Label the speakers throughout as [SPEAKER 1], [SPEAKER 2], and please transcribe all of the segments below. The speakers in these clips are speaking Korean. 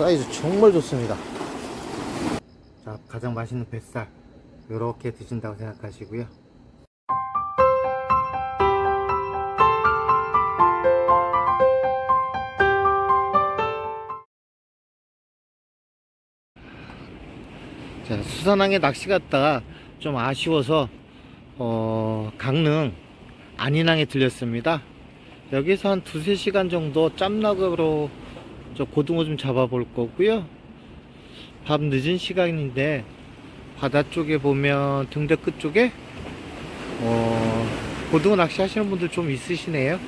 [SPEAKER 1] 사이즈 정말 좋습니다. 자, 가장 맛있는 뱃살. 이렇게 드신다고 생각하시고요. 자, 수산항에 낚시 갔다가 좀 아쉬워서 어, 강릉 안인항에 들렸습니다. 여기서 한 두세 시간 정도 짬낙으로 저 고등어 좀 잡아볼 거고요. 밤 늦은 시간인데 바다 쪽에 보면 등대 끝 쪽에 어, 고등어 낚시 하시는 분들 좀 있으시네요.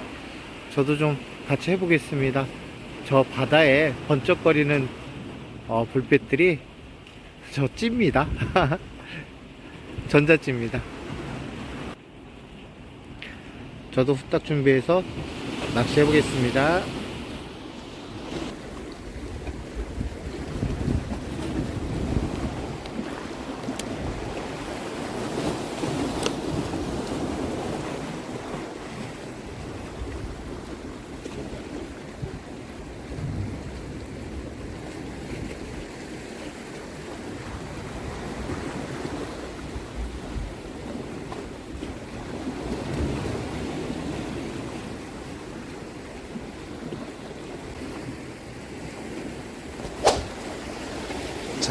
[SPEAKER 1] 저도 좀 같이 해보겠습니다. 저 바다에 번쩍거리는 어, 불빛들이 저 찌입니다. 전자찌입니다. 저도 후딱 준비해서 낚시해 보겠습니다.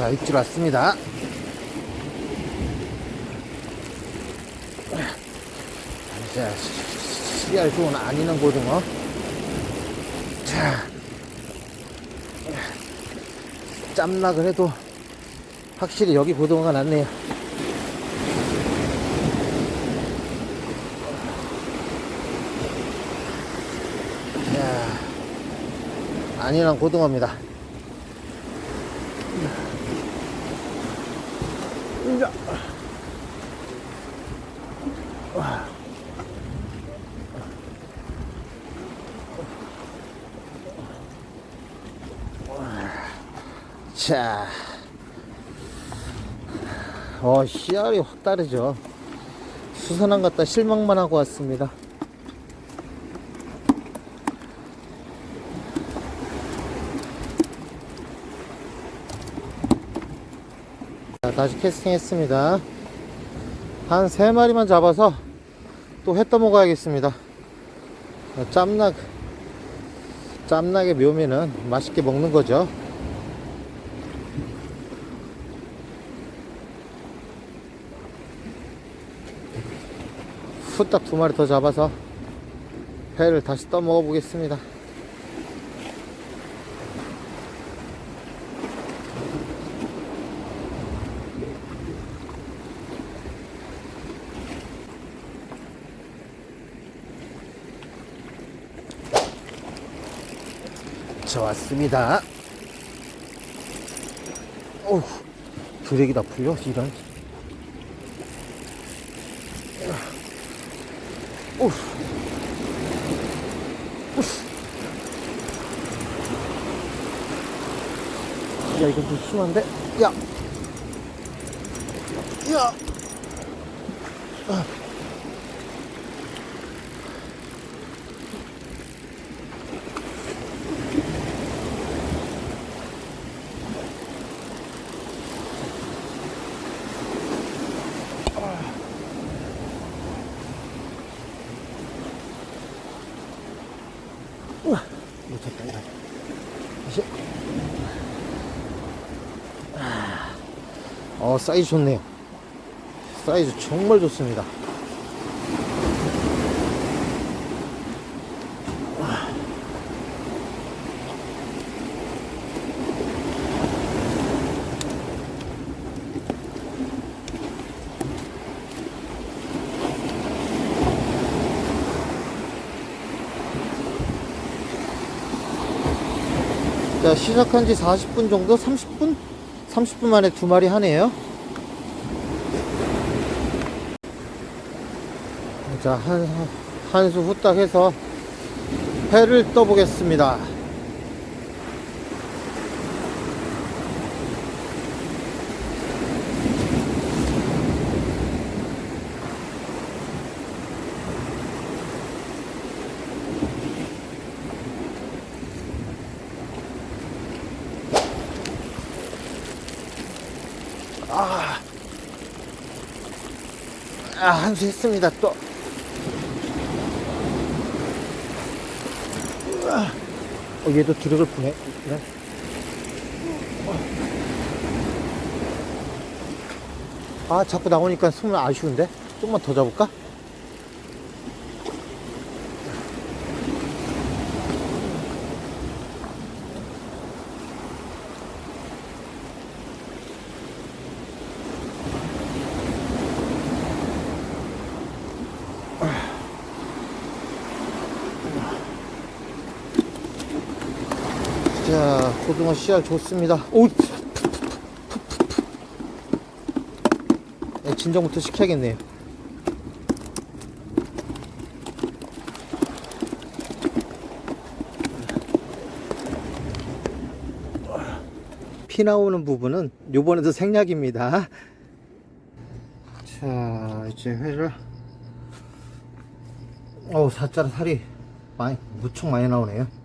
[SPEAKER 1] 자, 입질 왔습니다. 자, 씨알 좋은 아니는 고등어. 자, 짬락을 해도 확실히 여기 고등어가 낫네요. 자, 아니란 고등어입니다. 자. 자. 어, 씨알이 확 다르죠. 수산항 갔다 실망만 하고 왔습니다. 자, 다시 캐스팅 했습니다. 한세 마리만 잡아서 또회 떠먹어야겠습니다. 어, 짬낙, 짬낙의 묘미는 맛있게 먹는 거죠. 후딱 두 마리 더 잡아서 회를 다시 떠먹어 보겠습니다. 좋았습니다. 어우, 드랙이 다 풀려, 이런. 어우. 야, 이건 좀 심한데? 야! 야! 아. 놓쳤다, 이거. 다시. 아, 어, 사이즈 좋네요. 사이즈 정말 좋습니다. 자, 시작한 지 40분 정도? 30분? 30분 만에 두 마리 하네요. 자, 한, 한수 후딱 해서 회를 떠보겠습니다. 아 한수 했습니다 또. 아, 어, 얘도 드랙을 푸네. 네. 아, 자꾸 나오니까 숨을 아쉬운데? 조금만 더 잡을까? 자, 고등어 씨알 좋습니다. 오! 네, 진정부터 시켜야겠네요. 피 나오는 부분은 요번에도 생략입니다. 자, 이제 회를 어우, 사자라 살이 많이, 무척 많이 나오네요.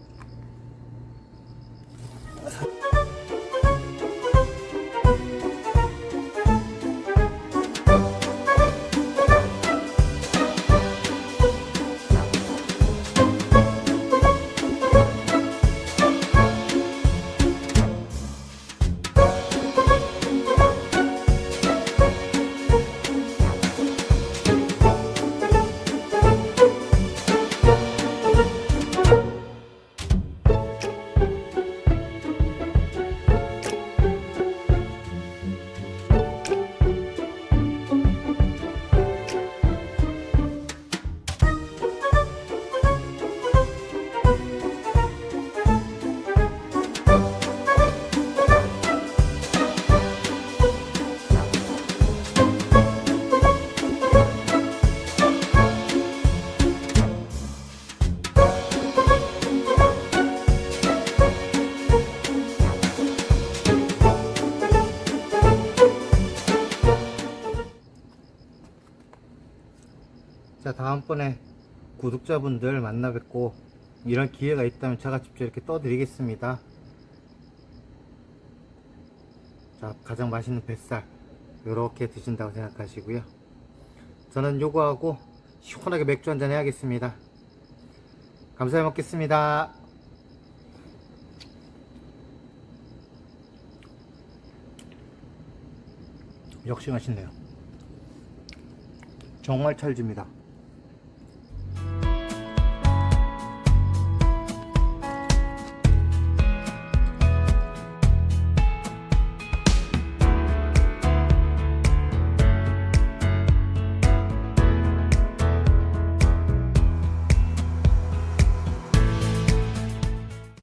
[SPEAKER 1] 자 다음번에 구독자분들 만나 뵙고 이런 기회가 있다면 제가 직접 이렇게 떠드리겠습니다. 자 가장 맛있는 뱃살 이렇게 드신다고 생각하시고요. 저는 요거하고 시원하게 맥주 한잔 해야겠습니다. 감사히 먹겠습니다. 역시 맛있네요. 정말 찰집니다